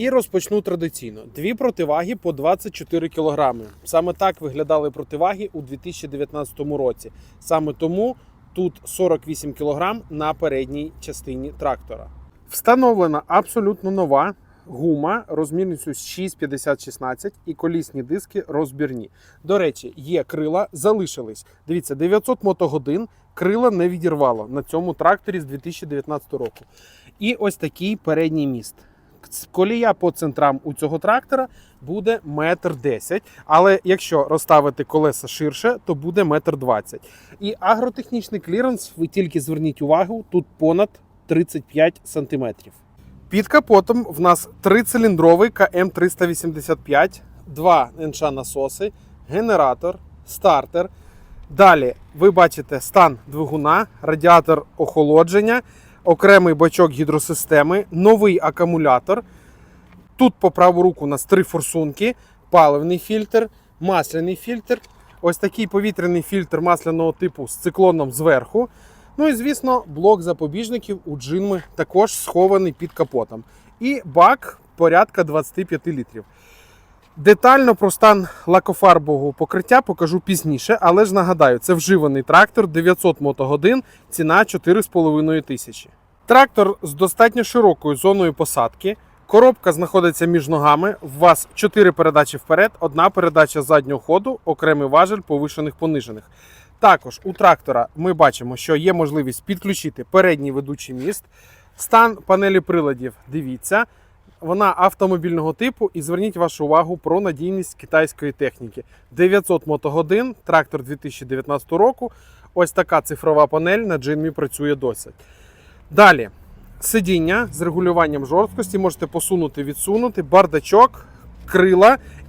І розпочну традиційно. Дві противаги по 24 кг. Саме так виглядали противаги у 2019 році. Саме тому тут 48 кг на передній частині трактора. Встановлена абсолютно нова гума розмірністю 6,50-16 і колісні диски розбірні. До речі, є крила, залишились. Дивіться, 900 мотогодин крила не відірвало на цьому тракторі з 2019 року. І ось такий передній міст. Колія по центрам у цього трактора буде метр десять, але якщо розставити колеса ширше, то буде метр двадцять. І агротехнічний кліренс, ви тільки зверніть увагу, тут понад 35 сантиметрів. Під капотом в нас трициліндровий КМ385, два НШ насоси, генератор, стартер. Далі ви бачите стан двигуна, радіатор охолодження, окремий бачок гідросистеми, новий акумулятор. Тут по праву руку у нас три форсунки, паливний фільтр, масляний фільтр. Ось такий повітряний фільтр масляного типу з циклоном зверху. Ну і звісно, блок запобіжників у джинми також схований під капотом. І бак порядка 25 літрів. Детально про стан лакофарбового покриття покажу пізніше, але ж нагадаю, це вживаний трактор 900 мотогодин, ціна 4,5 тисячі. Трактор з достатньо широкою зоною посадки. Коробка знаходиться між ногами. У вас 4 передачі вперед, одна передача заднього ходу, окремий важель повишених понижених. Також у трактора ми бачимо, що є можливість підключити передній ведучий міст. Стан панелі приладів дивіться. Вона автомобільного типу і зверніть вашу увагу про надійність китайської техніки. 900 мотогодин, трактор 2019 року. Ось така цифрова панель на джинмі працює досить. Далі сидіння з регулюванням жорсткості можете посунути, відсунути, бардачок, крила